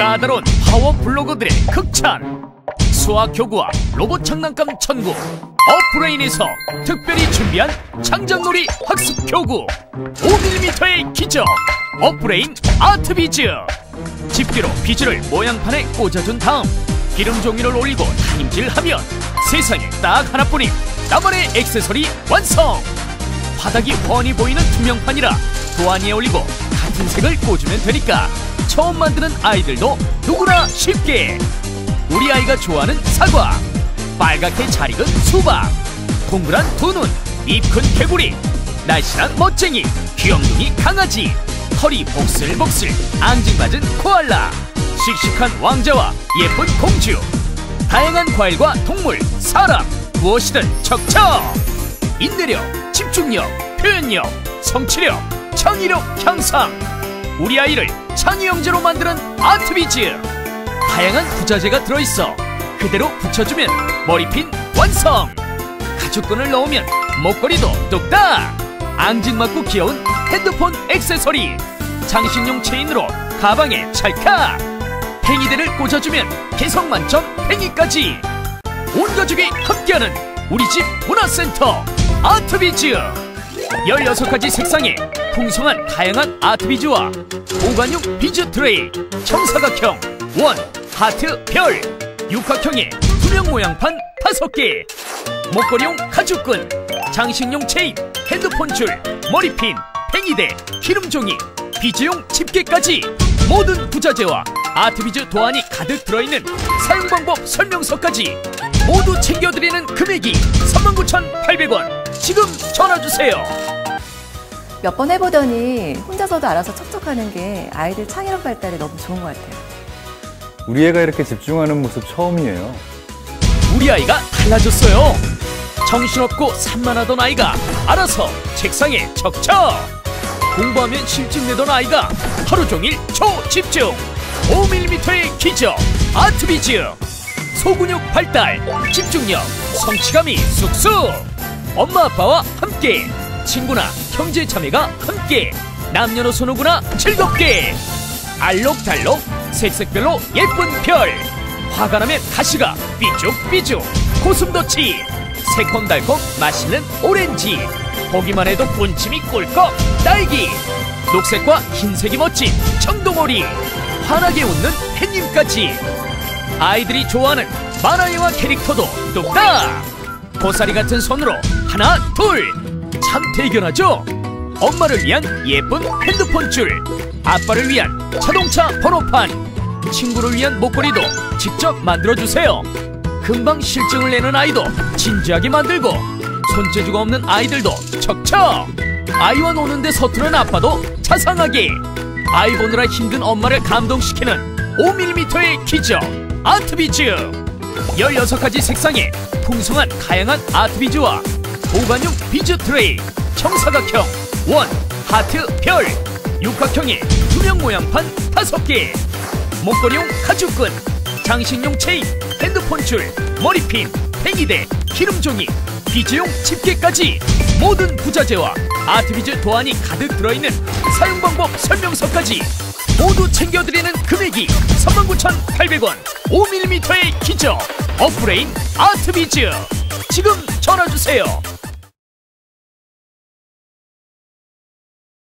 까다로운 파워 블로거들의 극찬. 수학 교구와 로봇 장난감 천국. 어프레인에서 특별히 준비한 창작놀이 학습 교구. 5mm의 기적. 어프레인 아트비즈. 집게로 비즈를 모양판에 꽂아준 다음 기름 종이를 올리고 타임질하면 세상에 딱 하나뿐인 나만의 액세서리 완성. 바닥이 훤히 보이는 투명판이라 도안위에 올리고 같은 색을 꽂으면 되니까 처음 만드는 아이들도 누구나 쉽게. 우리 아이가 좋아하는 사과 빨갛게 잘 익은 수박 동그란 두 눈 입 큰 개구리 날씬한 멋쟁이 귀염둥이 강아지 털이 복슬복슬 앙증맞은 코알라 씩씩한 왕자와 예쁜 공주 다양한 과일과 동물 사람 무엇이든 척척. 인내력 집중력 표현력 성취력 창의력 향상 우리 아이를 형제로 만드는 아트비즈 다양한 부자재가 들어있어 그대로 붙여주면 머리핀 완성. 가죽끈을 넣으면 목걸이도 뚝딱. 앙증맞고 귀여운 핸드폰 액세서리. 장식용 체인으로 가방에 찰칵. 팽이대를 꽂아주면 개성 만점 팽이까지. 온 가족이 함께하는 우리 집 문화센터 아트비즈 16가지 색상의 풍성한 다양한 아트 비즈와 보관용 비즈 트레이 청사각형 원 하트 별. 육각형의 투명 모양판 5개. 목걸이용 가죽끈 장식용 체인 핸드폰 줄 머리핀 팽이대 기름종이 비즈용 집게까지. 모든 부자재와 아트비즈 도안이 가득 들어있는 사용 방법 설명서까지 모두 챙겨드리는 금액이 39,800원 지금 전화 주세요. 몇 번 해보더니 혼자서도 알아서 척척하는 게 아이들 창의력 발달에 너무 좋은 것 같아요. 우리 애가 이렇게 집중하는 모습 처음이에요. 우리 아이가 달라졌어요. 정신없고 산만하던 아이가 알아서 책상에 척척. 공부하면 실증내던 아이가 하루 종일 초집중. 5mm의 기적 아트비즈. 소근육 발달 집중력 성취감이 쑥쑥 엄마 아빠와 함께. 친구나 형제 자매가 함께. 남녀노소 누구나 즐겁게. 알록달록 색색별로 예쁜 별. 화가 나면 가시가 삐죽삐죽. 고슴도치. 새콤달콤 맛있는 오렌지. 보기만 해도 군침이 꿀꺽 딸기. 녹색과 흰색이 멋진 청동오리. 환하게 웃는 햇님까지. 아이들이 좋아하는 만화영화 캐릭터도 뚝딱 고사리 같은 손으로 하나 둘. 참 대견하죠? 엄마를 위한 예쁜 핸드폰 줄 아빠를 위한 자동차 번호판 친구를 위한 목걸이도 직접 만들어주세요. 금방 실증을 내는 아이도 진지하게 만들고 손재주가 없는 아이들도 척척. 아이와 노는데 서투른 아빠도 자상하게 아이 보느라 힘든 엄마를 감동시키는 5mm의 기적 아트비즈 16가지 색상의 풍성한 다양한 아트 비즈와 보관용 비즈 트레이 청사각형 원 하트 별 육각형의 투명 모양판 5개. 목걸이용 가죽끈 장식용 체인 핸드폰 줄 머리핀 팽이대 기름종이 비즈용 집게까지 모든 부자재와 아트비즈 도안이 가득 들어있는 사용 방법 설명서까지 모두 챙겨드리는 금액이 39,800원. 5mm의 기적 어프레인 아트비즈. 지금 전화주세요